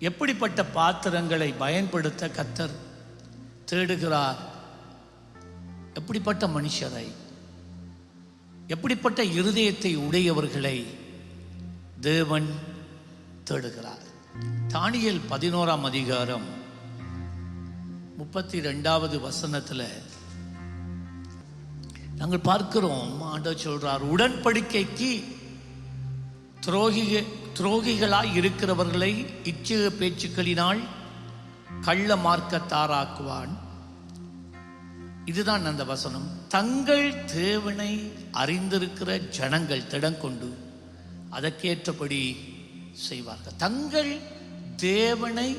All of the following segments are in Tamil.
எப்படிப்பட்ட பாத்திரங்களை பயன்படுத்த கத்தர் தேடுகிறார்? எப்படிப்பட்ட மனுஷரை? எப்படிப்பட்ட இருதயத்தை உடையவர்களை தேவன் தேடுகிறார்? தானியல் பதினோராம் அதிகாரம் முப்பத்தி ரெண்டாவது வசனத்தில் நாங்கள் பார்க்கிறோம் ஆண்டவர் சொல்றார் உடன்படிக்கைக்கு துரோகிக துரோகிகளாய் இருக்கிறவர்களை இச்சக பேச்சுக்களினால் கள்ள மார்க்கத்தாராக்குவான். இதுதான் அந்த வசனம். தங்கள் தேவனை அறிந்திருக்கிற ஜனங்கள் திடங்கொண்டு அதற்கேற்றபடி செய்வார்கள். தங்கள் தேவனை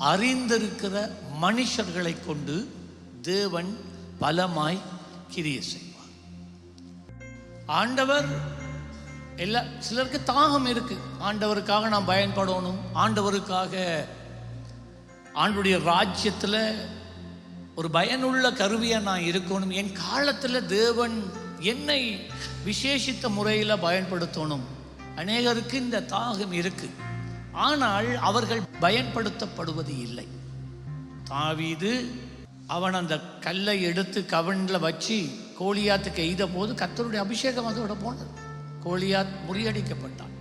அறிந்திருக்கிற மனுஷர்களை கொண்டு தேவன் பலமாய் கிரிய செய்வார். ஆண்டவர் எல்லா சிலருக்கு தாகம் இருக்கு. ஆண்டவருக்காக நாம் பயன்படணும். ஆண்டவருக்காக ஆண்டுடைய ராஜ்யத்தில் ஒரு பயனுள்ள கருவியாக நான் இருக்கணும். என் காலத்தில் தேவன் என்னை விசேஷித்த முறையில் பயன்படுத்தணும். அநேகருக்கு இந்த தாகம் இருக்கு. ஆனால் அவர்கள் பயன்படுத்தப்படுவது இல்லை. தாவீது அவன் அந்த கல்லை எடுத்து கவனில் வச்சு கோழியாத்துக்கு எய்த போது கத்தருடைய அபிஷேகம் அதோட போனது. கோலியாத் முறியடிக்கப்பட்டான்.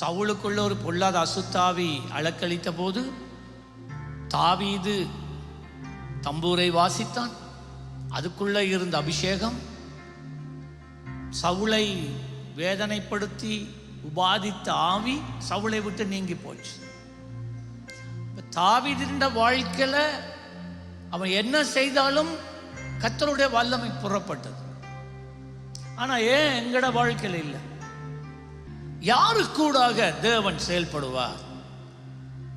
சவுளுக்குள்ள ஒரு பொல்லாத அசுத்தாவி அளக்களித்த போது தாவீது தம்பூரை வாசித்தான். அதுக்குள்ள இருந்த அபிஷேகம் சவுளை வேதனைப்படுத்தி உபாதித்த ஆவி சவுளை விட்டு நீங்கி போச்சு. தாவிதிருந்த வாழ்க்கையில் வாழ்க்கையில அவன் என்ன செய்தாலும் கத்தருடைய வல்லமை புறப்பட்டது. ஆனா ஏன் எங்கட வாழ்க்கையில் இல்லை? யாரு கூடாக தேவன் செயல்படுவார்?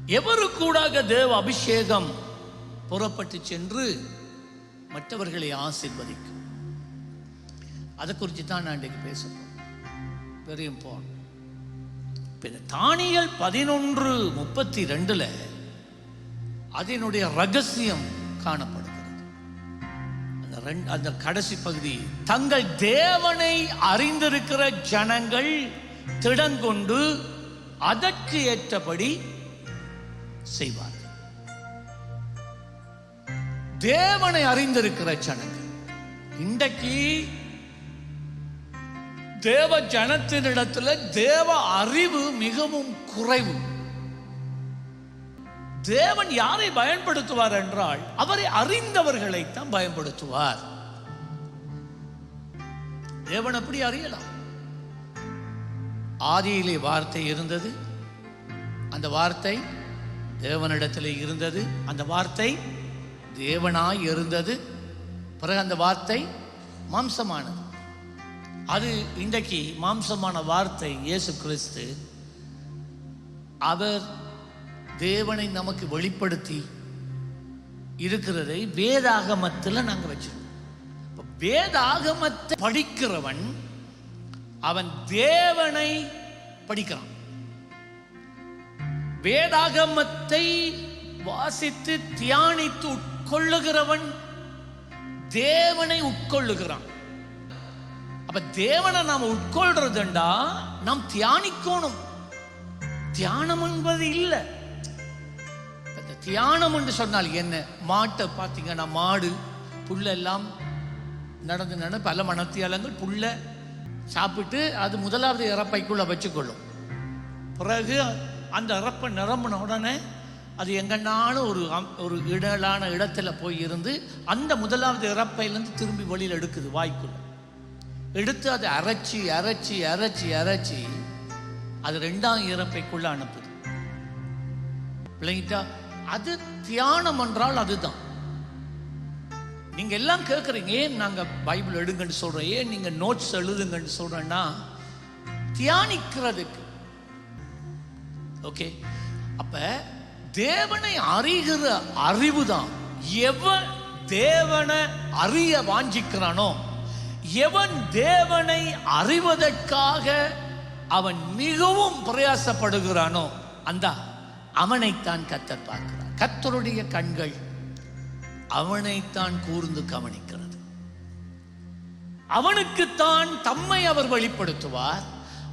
எவரு கூடாக தேவ அபிஷேகம் புறப்பட்டு சென்று மற்றவர்களை ஆசீர்வதிக்கும்? அதை குறித்து தான் நான் இன்றைக்கு பேச வெரி இம்பார்ட்டன்ட் இப்போ இந்த தானியல் பதினொன்று முப்பத்தி ரெண்டுல அதனுடைய ரகசியம் காணப்படும். ரெண்டு அந்த கடைசி பகுதி. தங்கள் தேவனை அறிந்திருக்கிற ஜனங்கள் திடங்கொண்டு அதற்கு ஏற்றபடி செய்வார்கள். தேவனை அறிந்திருக்கிற ஜனங்கள். இன்றைக்கு தேவ ஜனத்தினிடத்தில் தேவ அறிவு மிகவும் குறைவு. தேவன் யாரை பயன்படுத்துவார் என்றால் அவரை அறிந்தவர்களைத்தான் பயன்படுத்துவார். தேவன் அப்படி அறியலாம். ஆதியிலே வார்த்தை இருந்தது. அந்த வார்த்தை தேவனிடத்தில் இருந்தது. அந்த வார்த்தை தேவனாய் இருந்தது. பிறகு அந்த வார்த்தை மாம்சமானது. அது இன்றைக்கு மாம்சமான வார்த்தை இயேசு கிறிஸ்து. அவர் தேவனை நமக்கு வெளிப்படுத்தி இருக்கிறதை வேதாகமத்தில் நாங்கள் வச்சிருக்கோம். வேதாகமத்தை படிக்கிறவன் அவன் தேவனை படிக்கிறான். வேதாகமத்தை வாசித்து தியானித்து உட்கொள்ளுகிறவன் தேவனை உட்கொள்ளுகிறான். அப்ப தேவனை நாம் உட்கொள்றதுண்டா நாம் தியானிக்கணும். தியானம் என்பது இல்லை. தியானம் என்று சொன்னால் என்ன? மாட்டை பார்த்தீங்கன்னா மாடு புல்லெல்லாம் நடந்து நடந்து பல மணத்தியாலங்கள் புல்லை சாப்பிட்டு அது முதலாவது இறப்பைக்குள்ள வச்சுக்கொள்ளும். பிறகு அந்த இறப்பை நிரம்பின உடனே அது எங்கன்னாலும் ஒரு அம்- ஒரு இடலான இடத்துல போய் இருந்து அந்த முதலாவது இறப்பையிலேருந்து திரும்பி வெளியில் எடுக்குது வாய்க்குள்ள. எடுத்து அதை அரைச்சி அரைச்சி அரைச்சி அரைச்சி அது ரெண்டாம் இறப்பைக்குள்ள அனுப்புது. பிள்ளைங்கிட்டா அது தியானம் என்றால் அதுதான். நீங்க எல்லாம் கேட்குறீங்க ஏன் நாங்க பைபிள் எடுங்கன்னு சொல்றோம்? ஏன் நீங்க நோட்ஸ் எழுதுங்கன்னு சொல்றேன்னா தியானிக்கிறதுக்கு. ஓகே அப்ப தேவனை அறிகிற அறிவு தான். எவன் தேவனை அறிய வாஞ்சிக்கிறானோ எவன் தேவனை அறிவதற்காக அவன் மிகவும் பிரயாசப்படுகிறானோ அந்த அவனைத்தான் கத்தர் பார்க்கிறார். கத்தருடைய கண்கள் அவனைத்தான் கூர்ந்து கவனிக்கிறது. அவனுக்குத்தான் தம்மை அவர் வெளிப்படுத்துவார்.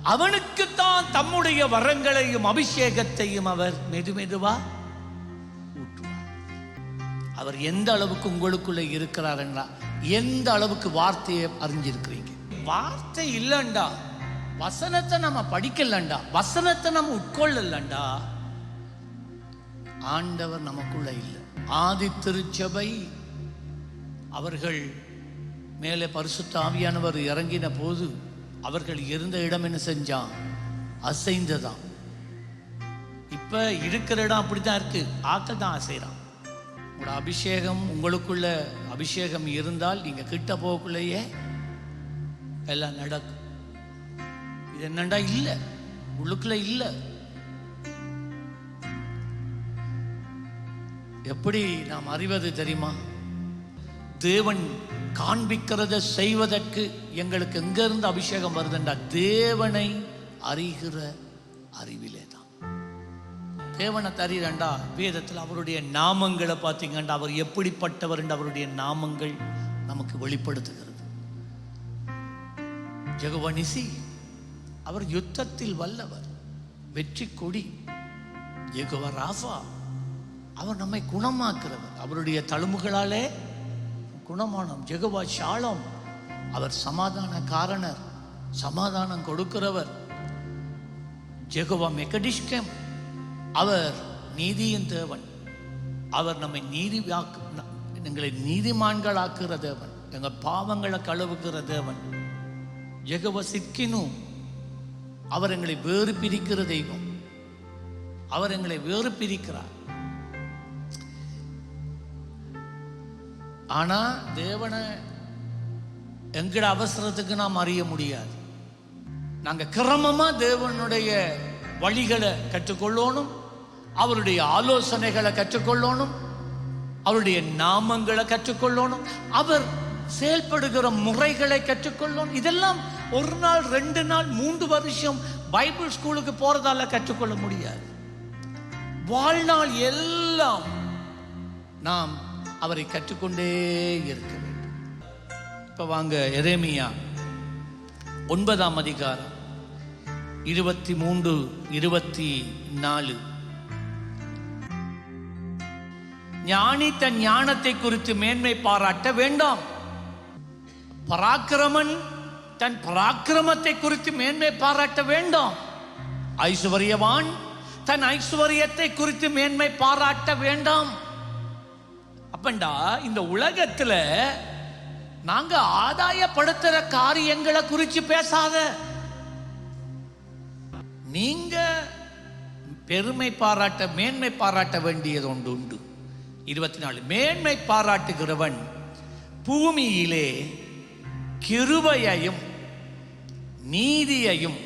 அவனுக்குத்தான் தம்முடைய வரங்களையும் அபிஷேகத்தையும் அவர் மெதுமெதுவா ஊற்றுவார் அவர் எந்த அளவுக்கு உங்களுக்குள்ள இருக்கிறாருன்னா எந்த அளவுக்கு வார்த்தையை அறிஞ்சிருக்கிறீங்க? வார்த்தை இல்லைண்டா. வசனத்தை நம்ம படிக்கலண்டா. வசனத்தை நம்ம உட்கொள்ளலண்டா. ஆண்டவர் நமக்குள்ள இல்லை. ஆதி திருச்சபை அவர்கள் மேலே பரிசுத்த ஆவியானவர் இறங்கின போது அவர்கள் இருந்த இடம் என்ன செஞ்சான்? அசைந்ததான் இப்ப இருக்கிற இடம் அப்படிதான் இருக்கு. ஆக்க தான் அசைறான். உங்களோட அபிஷேகம் உங்களுக்குள்ள அபிஷேகம் இருந்தால் நீங்க கிட்ட போகக்குள்ளேயே எல்லாம் நடக்கும். இது என்னண்டா இல்லை? உள்ளுக்குள்ள இல்லை. எப்படி நாம் அறிவது தெரியுமா? தேவன் காண்பிக்கிறத செய்வதற்கு எங்களுக்கு எங்கிருந்து அபிஷேகம் வருதுண்டா? தேவனை அறிகிற அறிவிலே தான். தேவனை தரீரண்டா வேதத்தில் அவருடைய நாமங்களை பார்த்தீங்கண்டா? அவர் எப்படிப்பட்டவர் என்று அவருடைய நாமங்கள் நமக்கு வெளிப்படுத்துகிறது. ஜெகவனிசி அவர் யுத்தத்தில் வல்லவர். வெற்றி கொடி. ஜெகவ ராசா அவர் நம்மை குணமாக்குறவர். அவருடைய தழும்புகளாலே குணமானம். ஜெகவா ஷாலம் அவர் சமாதான காரணர் சமாதானம் கொடுக்கிறவர். ஜெகவா மெகடிஷ்கம் அவர் நீதியின் தேவன். அவர் நம்மை நீதி எங்களை நீதிமான்களாக்குற தேவன். எங்கள் பாவங்களை கழுவுகிற தேவன். ஜெகவ சிக்கினும் அவர் எங்களை வேறு பிரிக்கிற தெய்வம். அவர் எங்களை வேறு பிரிக்கிறார். ஆனால் தேவனை எங்கட அவசரத்துக்கு நாம் அறிய முடியாது. நாங்கள் கிரமமாக தேவனுடைய வழிகளை கற்றுக்கொள்ளணும் அவருடைய ஆலோசனைகளை கற்றுக்கொள்ளணும் அவருடைய நாமங்களை கற்றுக்கொள்ளணும் அவர் செயல்படுகிற முறைகளை கற்றுக்கொள்ளணும். இதெல்லாம் ஒரு நாள் ரெண்டு நாள் மூன்று வருஷம் பைபிள் ஸ்கூலுக்கு போறதால கற்றுக்கொள்ள முடியாது. வாழ்நாள் எல்லாம் நாம் அவரை கற்றுக்கொண்டே இருக்க வேண்டும். இப்போ வாங்க எரேமியா ஒன்பதாம் அதிகாரம் இருபத்தி மூன்று இருபத்தி நாலு ஞானி தன் ஞானத்தை குறித்து மேன்மை பாராட்ட வேண்டாம். பராக்கிரமன் தன் பராக்கிரமத்தை குறித்து மேன்மை பாராட்ட வேண்டாம். ஐஸ்வர்யவான் தன் ஐஸ்வர்யத்தை குறித்து மேன்மை பாராட்ட வேண்டாம். அப்பண்டா இந்த உலகத்துல நாங்க ஆதாயப்படுத்துற காரியங்களை குறித்து பேசாத. நீங்க பெருமை பாராட்ட மேன்மை பாராட்ட வேண்டியது ஒன்று உண்டு. இருபத்தி நாலு மேன்மை பாராட்டுகிறவன் பூமியிலே கிருபையையும் நீதியையும்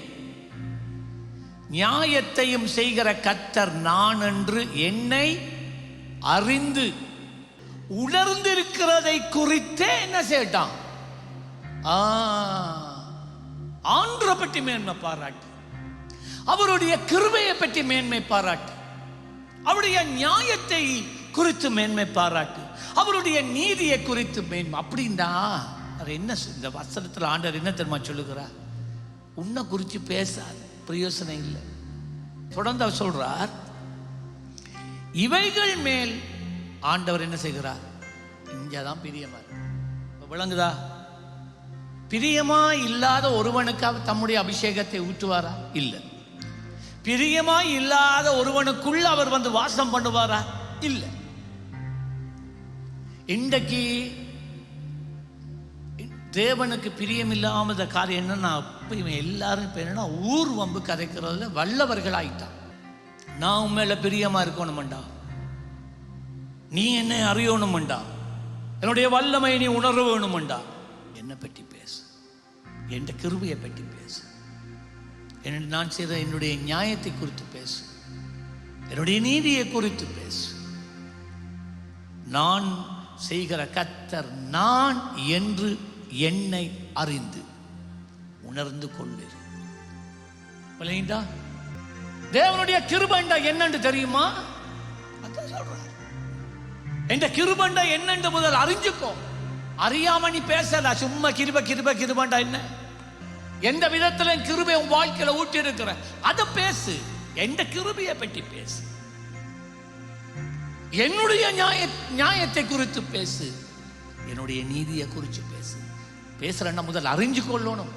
நியாயத்தையும் செய்கிற கத்தர் நான் என்று என்னை அறிந்து உணர்ந்திருக்கிறதை குறித்தே என்ன செய்யட்டான்? ஆ, ஆண்டரை பற்றி மேன்மை பாராட்டு அவருடைய கிருபையை பற்றி மேன்மை பாராட்டு அவருடைய நியாயத்தை குறித்து மேன்மை பாராட்டு அவருடைய நீதியை குறித்து மேன்மை. அப்படின்னா அவர் என்ன இந்த வசனத்தில் ஆண்டவர் என்ன தெரியுமா சொல்லுகிறார்? உன்னை குறித்து பேசாது பிரயோசனம் இல்லை. தொடர்ந்து அவர் சொல்றார் இவைகள் மேல் ஆண்டவர் என்ன செய்கிறார்? இங்கதான் பிரியமா விளங்குதா? பிரியமா இல்லாத ஒருவனுக்கு தம்முடைய அபிஷேகத்தை ஊற்றுவாரா? இல்லை. பிரியமா இல்லாத ஒருவனுக்குள்ள அவர் வந்து வாசம் பண்ணுவாரா? இல்லை. இன்றைக்கு தேவனுக்கு பிரியமில்லாமத காரியம் என்னன்னா அப்போ இவன் எல்லாரும் பேருன்னா என்னன்னா ஊர் வம்பு கதைக்கிறதுல வல்லவர்கள் ஆயிட்டான் நான் உண்மையில மேல பிரியமா இருக்கணும்டா நீ என்னை அறியணும்டா என்னுடைய வல்லமை நீ உணர வேணும்டா என்னை பற்றி பேசு. என் கிருபையை பற்றி பேசு. என்ன நான் செய்த என்னுடைய நியாயத்தை குறித்து பேசு. என்னுடைய நீதியை குறித்து பேசு. நான் செய்கிற கத்தர் நான் என்று என்னை அறிந்து உணர்ந்து கொள்ளு தேவனுடைய கிருபண்டா என்னன்னு தெரியுமா? என்ற கிருபண்டா என்னென்று முதல் அறிஞ்சுக்கோ. அறியாம நீ பேசல சும்மா கிருப கிருப கிருபண்டா என்ன? எந்த விதத்துல கிருபை உன் வாழ்க்கையில ஊட்டி இருக்கிற அதை பேசு. எந்த கிருபையை பற்றி பேசு? என்னுடைய நியாய நியாயத்தை குறித்து பேசு. என்னுடைய நீதியை குறித்து பேசு. பேசுறேன்னா முதல் அறிஞ்சு கொள்ளணும்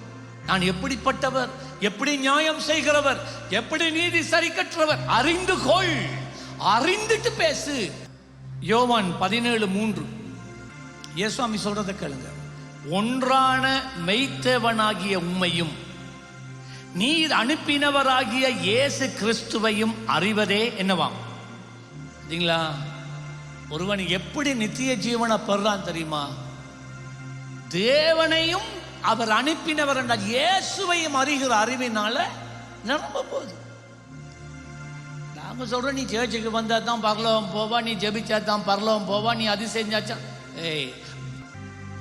நான் எப்படிப்பட்டவர்? எப்படி நியாயம் செய்கிறவர்? எப்படி நீதி சரி கற்றவர்? அறிந்து கொள். அறிந்துட்டு பேசு. யோவான் பதினேழு மூன்று. இயேசுவாமி சொல்றதை கேளுங்க. ஒன்றான மெய்த்தேவனாகிய உம்மையும் நீர் அனுப்பினவராகிய இயேசு கிறிஸ்துவையும் அறிவதே என்னவாம்? சரிங்களா? ஒருவன் எப்படி நித்திய ஜீவனை பெறான் தெரியுமா? தேவனையும் அவர் அனுப்பினவர் என்றால் இயேசுவையும் அறிகிற அறிவினால நிரம்ப போகுது. நாம சொல்கிறோம் நீ சேர்ச்சுக்கு வந்தால் தான் பரலோகம் போவா நீ ஜெபிச்சா தான் பரலோகம் போவா நீ அது செஞ்சாச்சா ஏய்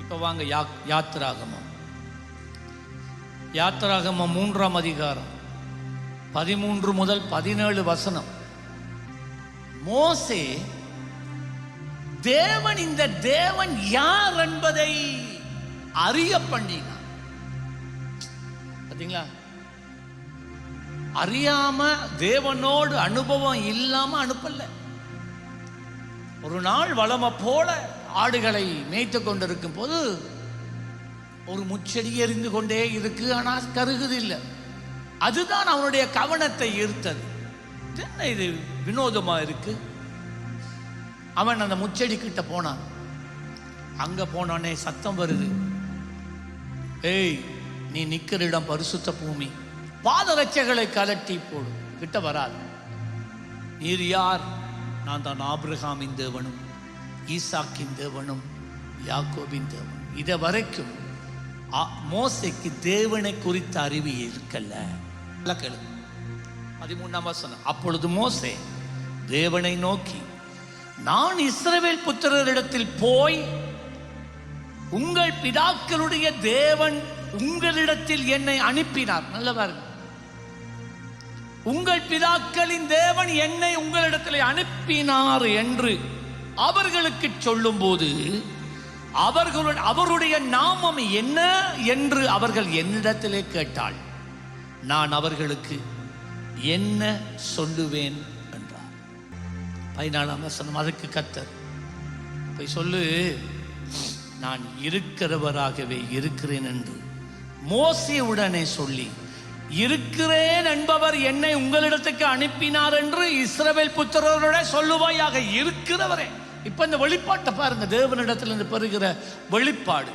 இப்போ வாங்க யா யாத்திராகமம் யாத்திராகமம் மூன்றாம் அதிகாரம் பதிமூன்று முதல் பதினேழு வசனம். மோசே தேவன் இந்த தேவன் யார் என்பதை அறிய பண்ணினான் பார்த்தீங்களா அறியாம தேவனோடு அனுபவம் இல்லாம அனுப்பல. ஒரு நாள் வளம போல ஆடுகளை மேய்த்து கொண்டிருக்கும் போது ஒரு முச்செடி எரிந்து கொண்டே இருக்கு ஆனால் கருகுது இல்லை. அதுதான் அவனுடைய கவனத்தை ஈர்த்தது. என்ன இது வினோதமா இருக்கு? அவன் அந்த முச்செடி கிட்ட போனான். அங்க போனானே சத்தம் வருது. ஏய் நீ நிக்கிற இடம் பரிசுத்த பூமி. பாதரட்சைகளை கலட்டி போடும் கிட்ட வராது. நீர் யார்? நான் தான் ஆபிரகாமின் தேவனும் ஈசாக்கின் தேவனும் யாக்கோபின் தேவனும். இதை வரைக்கும் மோசைக்கு தேவனை குறித்த அறிவு இருக்கல்ல. கேளு. பதிமூணாம் வசனம். அப்பொழுது மோசே தேவனை நோக்கி நான் இஸ்ரவேல் புத்திரரிடத்தில் போய் உங்கள் பிதாக்களுடைய தேவன் உங்களிடத்தில் என்னை அனுப்பினார். நல்லவர்கள் உங்கள் பிதாக்களின் தேவன் என்னை உங்களிடத்தில் அனுப்பினார் என்று அவர்களுக்கு சொல்லும்போது அவர்களுடைய அவருடைய நாமம் என்ன என்று அவர்கள் என்னிடத்திலே கேட்டாள். நான் அவர்களுக்கு என்ன சொல்லுவேன் என்றார். பதினாலாம் வசனம் அதுக்கு கத்தர் போய் சொல்லு நான் இருக்கிறவராகவே இருக்கிறேன் என்று மோசியுடனே சொல்லி இருக்கிறேன் என்பவர் என்னை உங்களிடத்துக்கு அனுப்பினார் என்று இஸ்ரவேல் புத்திரரோட சொல்லுவாயாக இருக்கிறவரே. இப்ப இந்த வெளிப்பாட்டை பாருங்க தேவனிடத்தில் இருந்து பெறுகிற வெளிப்பாடு.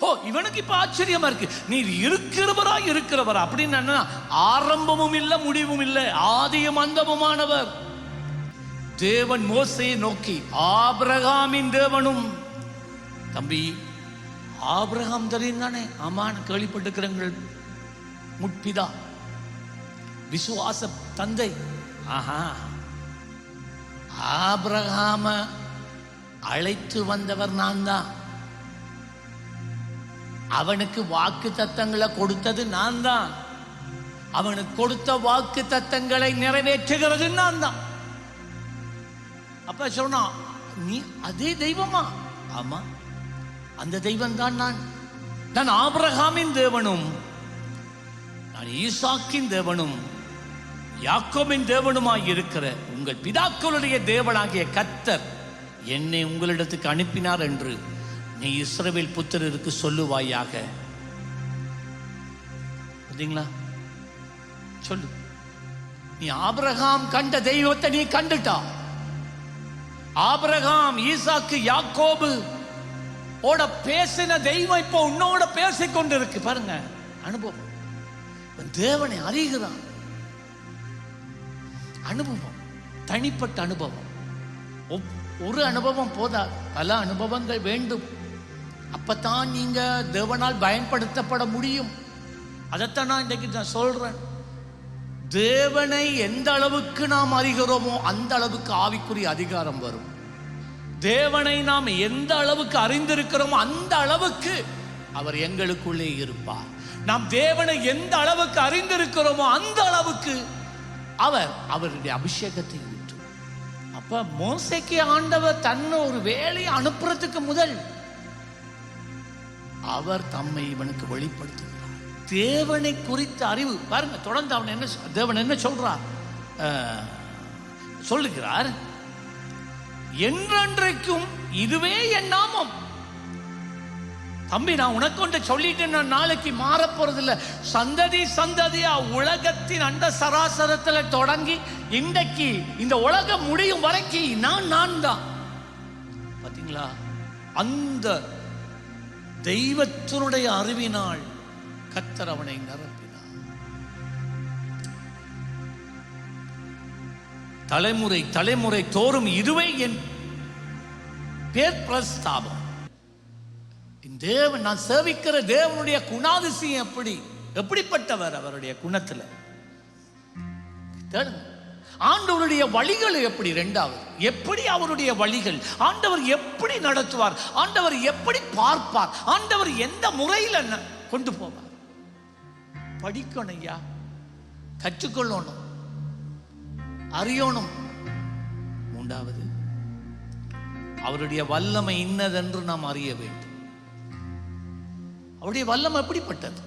ஓ இவனுக்கு இப்ப ஆச்சரியமா இருக்கு. நீர் இருக்கிறவரா இருக்கிறவரா. அப்படின்னு என்ன ஆரம்பமும் இல்லை முடிவும் இல்லை ஆதியும் அந்தமுமானவர். தேவன் மோசையை நோக்கி ஆபிரகாமின் தேவனும் தம்பி ஆபிரகாம் தெரியும் தானே அம்மான்னு நான் முற்பிதா விசுவாச தந்தை. ஆஹா. ஆபிரகாம அழைத்து வந்தவர் நான் தான் அவனுக்கு வாக்கு தத்தங்களை கொடுத்தது நான் தான் அவனுக்கு கொடுத்த வாக்கு தத்தங்களை நிறைவேற்றுகிறது நான் தான் அப்ப சொன்னான் நீ அதே தெய்வமா? ஆமா. அந்த தெய்வம் தான் நான். நான் ஆபிரகாமின் தேவனும் நான் ஈசாக்கின் தேவனும் யாக்கோமின் தேவனுமாய் இருக்கிற உங்கள் பிதாக்களுடைய தேவனாகிய கத்தர் என்னை உங்களிடத்துக்கு அனுப்பினார் என்று நீ இஸ்ரவேல் புத்திரருக்கு சொல்லுவாயாக. பார்த்தீங்களா சொல்லு. நீ ஆபரகாம் கண்ட தெய்வத்தை நீ கண்டுட்டா. ஆபரகாம் ஈசாக்கு யாக்கோபு ஓட பேசின தெய்வம் இப்போ உன்னோட பேசிக் கொண்டிருக்கு பாருங்க அனுபவம். தேவனை அறிகிறான். அனுபவம் தனிப்பட்ட அனுபவம். ஒப்- ஒரு அனுபவம் போதாது. பல அனுபவங்கள் வேண்டும். அப்பத்தான் நீங்க தேவனால் பயன்படுத்தப்பட முடியும். அதைத்தான் நான் இன்றைக்கு நான் சொல்றேன். தேவனை எந்த அளவுக்கு நாம் அறிகிறோமோ அந்த அளவுக்கு ஆவிக்குரிய அதிகாரம் வரும். தேவனை நாம் எந்த அளவுக்கு அறிந்திருக்கிறோமோ அந்த அளவுக்கு அவர் எங்களுக்குள்ளே இருப்பார். நாம் தேவனை எந்த அளவுக்கு அறிந்திருக்கிறோமோ அந்த அளவுக்கு அவர் அவருடைய அபிஷேகத்தை விட்டு. அப்ப மோசைக்கு ஆண்டவர் தன்னை ஒரு வேலையை அனுப்புறதுக்கு முதல் அவர் தம்மை இவனுக்கு வெளிப்படுத்துகிறார். தேவனை குறித்த அறிவு பாருங்க தொடர்ந்து அவன் என்ன தேவன் என்ன சொல்றார்? சொல்லுகிறார் என்றென்றைக்கும் இதுவே என் நாமம். தம்பி நான் உனக்கு ஒன்று சொல்லிட்டு நான் நாளைக்கு மாறப் போறதில்ல. சந்ததி சந்ததியா உலகத்தின் அந்த சராசரத்தில் தொடங்கி இன்றைக்கு இந்த உலகம் முடியும் வரைக்கும் நான் நான் தான். பார்த்தீங்களா அந்த தெய்வத்தினுடைய அறிவினால் கத்தர் அவனை நிரப்பினார். தலைமுறை தலைமுறை தோறும் இதுவே என் பேர் பிரஸ்தாபம். தேவன் நான் சேவிக்கிற தேவனுடைய குணாதிசயம் எப்படி? எப்படிப்பட்டவர் அவருடைய குணத்துல? தேடுங்க. ஆண்டவருடைய வழிகள் எப்படி? ரெண்டாவது எப்படி அவருடைய வழிகள்? ஆண்டவர் எப்படி நடத்துவார்? ஆண்டவர் எப்படி பார்ப்பார்? ஆண்டவர் எந்த முறையில் ந- கொண்டு போவார்? படிக்கணும் ஐயா. கற்றுக்கொள்ளணும். அறியணும். மூன்றாவது அவருடைய வல்லமை இன்னதென்று நாம் அறிய வேண்டும். அவருடைய வல்லமை எப்படிப்பட்டது?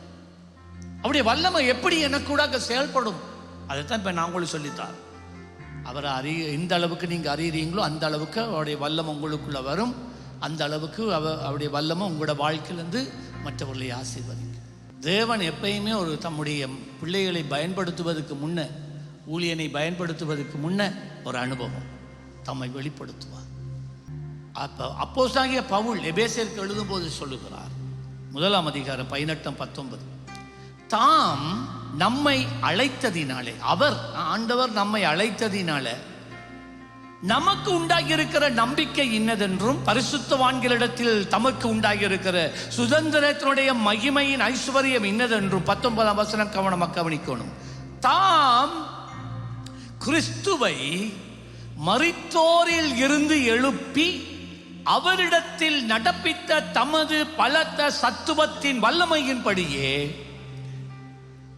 அவருடைய வல்லமை எப்படி எனக்கூடாக செயல்படும்? அதைத்தான் இப்ப நான் உங்களுக்கு சொல்லித்தார் அவரை அறிய எந்த அளவுக்கு நீங்க அறியறீங்களோ அந்த அளவுக்கு அவருடைய வல்லமை உங்களுக்குள்ள வரும். அந்த அளவுக்கு அவ அவருடைய வல்லமை உங்களோட வாழ்க்கையிலிருந்து மற்றவர்களை ஆசீர்வதிக்கும். தேவன் எப்பயுமே ஒரு தம்முடைய பிள்ளைகளை பயன்படுத்துவதற்கு முன்ன ஊழியனை பயன்படுத்துவதற்கு முன்ன ஒரு அனுபவம் தம்மை வெளிப்படுத்துவார். அப்போ அப்போஸ்தலனாகிய பவுல் எபேசியருக்கு எழுதும்போது சொல்லுகிறார் முதலாம் அதிகாரம் பதினெட்டம் பத்தொன்பது. தாம் நம்மை அழைத்ததினாலே அவர் ஆண்டவர் நம்மை அழைத்ததினால நமக்கு உண்டாகி இருக்கிற நம்பிக்கை இன்னதென்றும் பரிசுத்தவான்களிடத்தில் தமக்கு உண்டாகி இருக்கிற சுதந்திரத்தினுடைய மகிமையின் ஐஸ்வர்யம் இன்னதென்றும் பத்தொன்பதாம் வசனம் கவனமாக கவனிக்கணும். தாம் கிறிஸ்துவை மறித்தோரில் இருந்து எழுப்பி அவரிடத்தில் நடப்பித்த தமது பலத்த சத்துவத்தின் வல்லமையின்படியே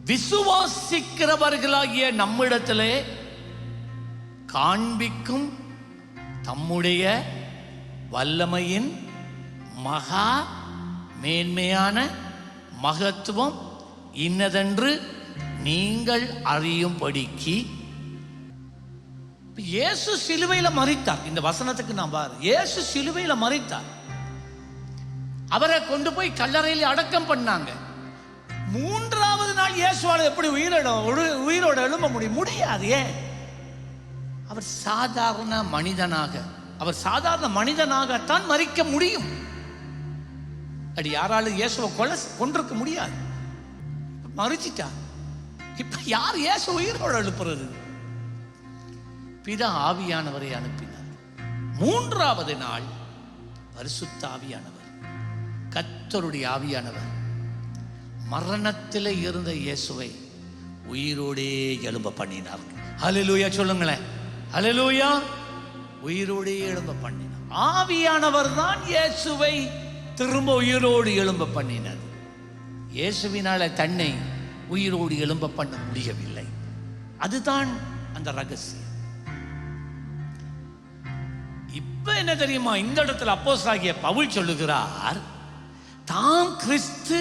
விசுவாசிக்கிறவர்களாகிய நம்மிடத்திலே காண்பிக்கும் தம்முடைய வல்லமையின் மகா மேன்மையான மகத்துவம் இன்னதென்று நீங்கள் அறியும்படிக்கு இயேசு சிலுவையில மறித்தார். இந்த வசனத்துக்கு நான் பாரு. இயேசு சிலுவையில மறித்தார். அவரை கொண்டு போய் கல்லறையில் அடக்கம் பண்ணாங்க. மூன்றாவது நாள் இயேசுவால் எப்படி உயிரோட உயிரோட எழும்ப முடியும்? முடியாது. ஏன்? அவர் சாதாரண மனிதனாக அவர் சாதாரண மனிதனாகத்தான் மறிக்க முடியும். அப்படி யாராலும் இயேசுவை கொலை கொண்டிருக்க முடியாது. மறிச்சிட்டா இப்ப யார் இயேசு உயிரோட எழுப்புறது? பிதா ஆவியானவரை அனுப்பினார். மூன்றாவது நாள் பரிசுத்த ஆவியானவர் கத்தருடைய ஆவியானவர் மரணத்தில் இருந்த இயேசுவை உயிரோடே எழும்ப பண்ணினார். ஹalleluya சொல்லுங்களேன். ஹalleluya உயிரோடே எழும்ப பண்ணினார். ஆவியானவர் தான் இயேசுவை திரும்ப உயிரோடு எழும்ப பண்ணினார். இயேசுவினால தன்னை உயிரோடு எழும்ப பண்ண முடியவில்லை. அதுதான் அந்த ரகசியம். இப்ப என்ன தெரியுமா இந்த இடத்துல அப்போஸ்தலனாகிய பவுல் சொல்லுகிறார் தாம் கிறிஸ்து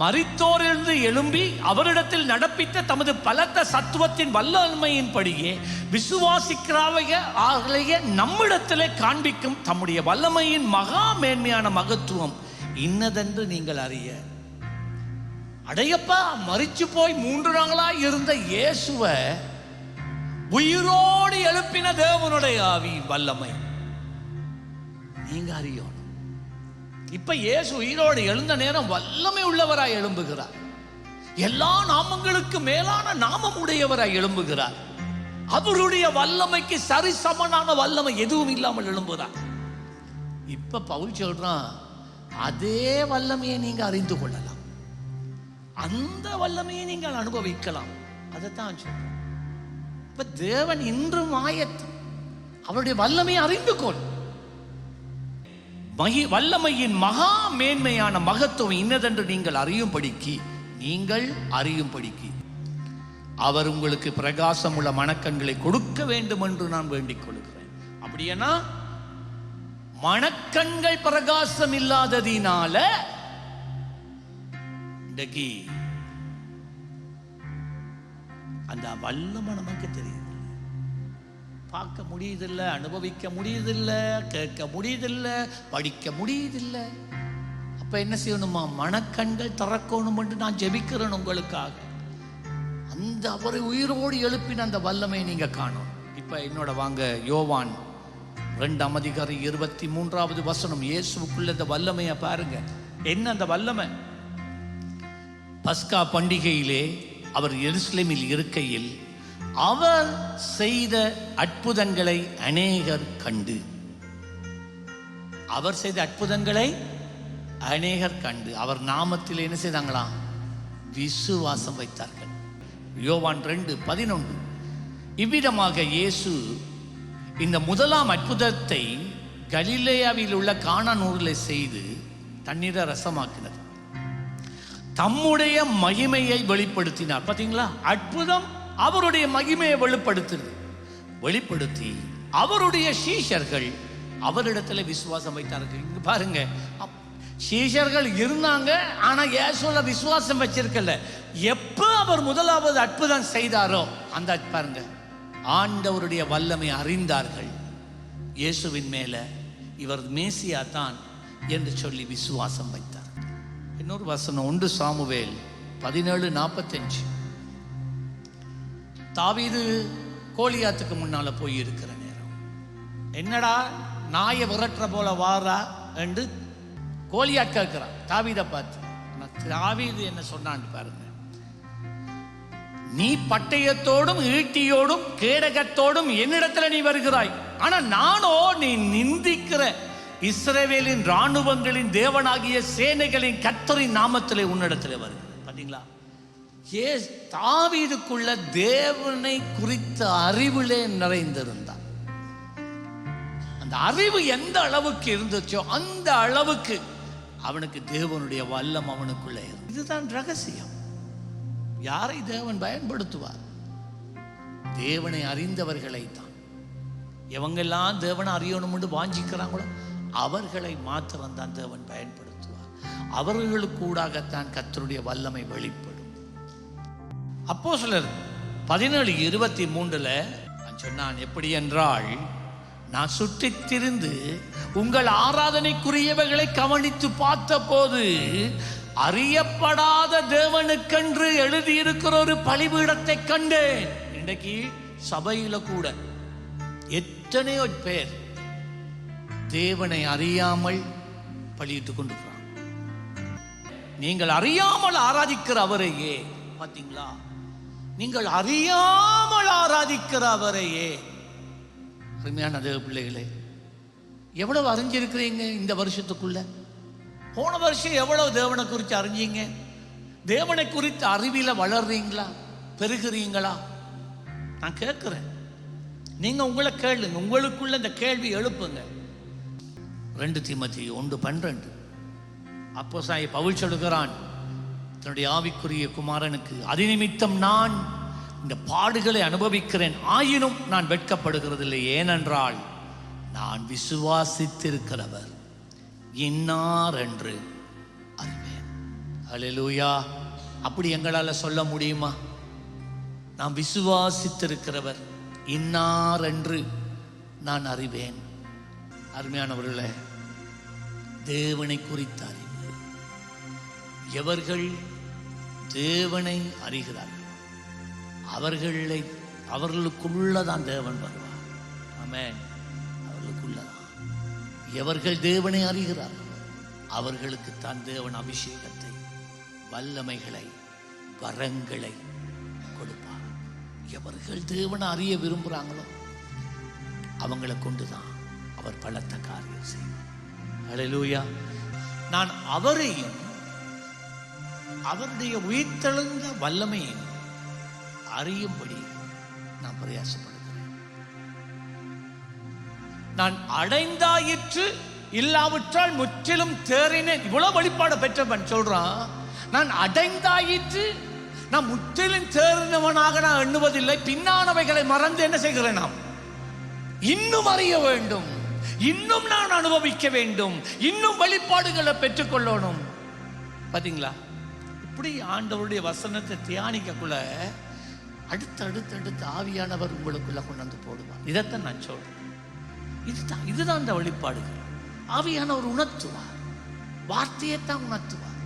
மறித்தோரிலிருந்து எழும்பி அவரிடத்தில் நடப்பித்த தமது பலத்த சத்துவத்தின் வல்லமையின்படியே விசுவாசிக்கிறாவைய ஆகலைய நம்மிடத்திலே காண்பிக்கும் தம்முடைய வல்லமையின் மகா மேன்மையான மகத்துவம் இன்னதென்று நீங்கள் அறிய. அடையப்பா மறிச்சு போய் மூன்று நாளாய் இருந்த இயேசுவை உயிரோடு எழுப்பின தேவனுடைய ஆவி வல்லமை. நீங்க அறியணும். இப்ப இயேசு உயிரோடு எழுந்த நேரம் வல்லமை உள்ளவராய் எழும்புகிறார். எல்லா நாமங்களுக்கு மேலான நாமம் உடையவராய் எழும்புகிறார். அவருடைய வல்லமைக்கு சரிசமனான வல்லமை எதுவும் இல்லாமல் எழும்புகிறார். இப்ப பவுல் சொல்றான் அதே வல்லமையை நீங்க அறிந்து கொள்ளலாம். அந்த வல்லமையை நீங்கள் அனுபவிக்கலாம். அதைத்தான் சொல்றேன். இப்ப தேவன் இன்றும் ஆயத்து அவருடைய வல்லமையை அறிந்து கொள். மகி வல்லமையின் மகா மேன்மையான மகத்துவம் இன்னதென்று நீங்கள் அறியும்படிக்கு நீங்கள் அறியும்படிக்கு. அவர் உங்களுக்கு பிரகாசம் உள்ள மணக்கண்களை கொடுக்க வேண்டும் என்று நான் வேண்டிக் கொள்கிறேன். அப்படின்னா மணக்கண்கள் பிரகாசம் இல்லாததினால இன்றைக்கு அந்த வல்லமை நமக்கு தெரியுது. பார்க்க முடியுதில்ல அனுபவிக்க முடியுதில்லை கேட்க முடியுதில்ல படிக்க முடியுதில்லை. அப்போ என்ன செய்யணுமா? மனக்கண்கள் திறக்கணும் என்று நான் ஜெபிக்கிறேன் உங்களுக்காக. அந்த அவரை உயிரோடு எழுப்பின அந்த வல்லமை நீங்கள் காணும். இப்போ என்னோட வாங்க யோவான் ரெண்டாம் அதிகாரம் இருபத்தி மூன்றாவது வசனம். இயேசுக்குள்ள இந்த வல்லமையை பாருங்க. என்ன அந்த வல்லமை? பஸ்கா பண்டிகையிலே அவர் எருசலேமில் இருக்கையில் அவர் செய்த அற்புதங்களை அநேகர் கண்டு. அவர் செய்த அற்புதங்களை அநேகர் கண்டு. அவர் நாமத்தில் என்ன செய்தாங்களாம்? விசுவாசம் வைத்தார்கள். யோவான் ரெண்டு பதினொன்று. இவ்விதமாக இயேசு இந்த முதலாம் அற்புதத்தை கலிலேயாவில் உள்ள கானானூரில் செய்து தண்ணீரை ரசமாக்கினது தம்முடைய மகிமையை வெளிப்படுத்தினார். பார்த்தீங்களா அற்புதம் அவருடைய மகிமையை வெளிப்படுத்துது. வெளிப்படுத்தி அவருடைய சீஷர்கள் அவரிடத்துல விசுவாசம் வைத்தார்கள். இங்க பாருங்க. அப்- சீஷர்கள் இருந்தாங்க ஆனா இயேசுல விசுவாசம் வச்சிருக்கல. எப்ப அவர் முதலாவது அற்புதம் செய்தாரோ அந்த பாருங்க. ஆண்டவருடைய வல்லமை அறிந்தார்கள். இயேசுவின் மேல இவர் மேசியா தான் என்று சொல்லி விசுவாசம் வைத்தார். இன்னொரு வசனம் ஒன்று சாமுவேல் பதினேழு நாற்பத்தஞ்சு தாவீது கோலியாத்துக்கு முன்னால போய் இருக்கிற நேரம். என்னடா நாயை விரட்டுற போல வாரா என்று கோழியா கேட்கிறான். தாவீதை பார்த்து ஆனா தாவீது என்ன சொன்னான்னு பாருங்க. நீ பட்டயத்தோடும் ஈட்டியோடும் கேடகத்தோடும் என்னிடத்துல நீ வருகிறாய். ஆனா நானோ நீ நிந்திக்கிற இஸ்ரேவேலின் ராணுவங்களின் தேவனாகிய சேனைகளின் கத்தரின் நாமத்திலே உன்னிடத்தில் வருகிறேன். பார்த்தீங்களா ஏ தாவீதுக்குள்ள தேவனை குறித்த அறிவிலே நிறைந்திருந்தான். அந்த அறிவு எந்த அளவுக்கு இருந்துச்சோ அந்த அளவுக்கு அவனுக்கு தேவனுடைய வல்லம் அவனுக்குள்ளே இதுதான் ரகசியம். யாரை தேவன் பயன்படுத்துவார்? தேவனை அறிந்தவர்களை தான் எவங்கெல்லாம் தேவனை அறியணும்னு வாஞ்சிக்கிறாங்களோ அவர்களை மாத்திரம் தான் தேவன் பயன்படுத்துவார். அவர்களுக்கூடாகத்தான் கத்தருடைய வல்லமை வெளிப்படும். அப்போ சிலர் பதினேழு இருபத்தி மூன்றுல நான் சொன்னான் எப்படி என்றால் நான் சுற்றி திரிந்து உங்கள் ஆராதனைக்குரியவைகளை கவனித்து பார்த்தபோது அறியப்படாத தேவனுக்கென்று எழுதியிருக்கிற ஒரு பலிபீடத்தை கண்டேன். இன்றைக்கு சபையில கூட எத்தனையோ பேர் தேவனை அறியாமல் பலியிட்டுக் கொண்டிருக்கிறான். நீங்கள் அறியாமல் ஆராதிக்கிற அவரையே பாத்தீங்களா? நீங்கள் அறியாமல் ஆராதிக்கிற அவரையே. அருமையான தேவ பிள்ளைகளே எவ்வளவு அறிஞ்சிருக்கிறீங்க இந்த வருஷத்துக்குள்ள? போன வருஷம் எவ்வளவு தேவனை குறித்து அறிஞ்சீங்க? தேவனை குறித்து அறிவில வளர்றீங்களா? பெருகிறீங்களா? நான் கேட்குறேன். நீங்கள் உங்களை கேளுங்க. உங்களுக்குள்ள இந்த கேள்வி எழுப்புங்க. ரெண்டு தீமத்தி ஒன்று பன்னிரண்டு. அப்போ சாய் பவுல் சொல்கிறான் தன்னுடைய ஆவிக்குரிய குமாரனுக்கு அதிநிமித்தம் நான் இந்த பாடுகளை அனுபவிக்கிறேன். ஆயினும் நான் வெட்கப்படுகிறதில்லை. ஏனென்றால் நான் விசுவாசித்திருக்கிறவர் இன்னார் என்று அறிவேன். அல்லேலூயா அப்படி எங்களால் சொல்ல முடியுமா? நான் விசுவாசித்திருக்கிறவர் இன்னார் என்று நான் அறிவேன். அருமையானவர்களே தேவனை குறித்த அறிவு எவர்கள் தேவனை அறிகிறார்கள்? அவர்களை அவர்களுக்குள்ளதான் தேவன் வருவார். ஆமே அவர்களுக்குள்ளதான். எவர்கள் தேவனை அறிகிறார்கள் அவர்களுக்கு தான் தேவன் அபிஷேகத்தை வல்லமைகளை வரங்களை கொடுப்பார். எவர்கள் தேவனை அறிய விரும்புகிறாங்களோ அவங்களை கொண்டுதான் அவர் பலத்த காரியம் செய்வார். ஹalleluya நான் அவரையும் அவருடைய உயிர்த்தெழுந்த வல்லமையும் அறியும்படி நான் பிரயாசப்படுகிறேன். நான் அடைந்தாயிற்று இல்லாவிட்டால் முற்றிலும் தேறினேன். இவ்வளவு வழிபாடு பெற்றவன் சொல்றான் நான் அடைந்தாயிற்று நான் முற்றிலும் தேறினவனாக நான் எண்ணுவதில்லை. பின்னானவைகளை மறந்து என்ன செய்கிறேன் நாம்? இன்னும் அறிய வேண்டும். இன்னும் நான் அனுபவிக்க வேண்டும். இன்னும் வழிபாடுகளை பெற்றுக்கொள்ளணும். பாத்தீங்களா? இப்படி ஆண்டவருடைய வசனத்தை தியானிக்கக்குள்ள அடுத்தடுத்து அடுத்து ஆவியானவர் உங்களுக்குள்ள கொண்டு வந்து போடுவார். இதைத்தான் நான் சொல்றேன். இதுதான் இதுதான் அந்த வழிபாடுகள். ஆவியானவர் உணர்த்துவார். வார்த்தையை தான் உணர்த்துவார்.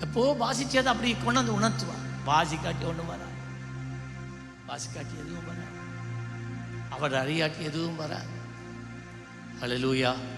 எப்போ வாசிச்சதை அப்படி கொண்டு வந்து உணர்த்துவார். வாசி காட்டி ஒன்றும் வராது. வாசி காட்டி எதுவும் வராது. அவர் அறியாட்டி எதுவும் வராது. Hallelujah.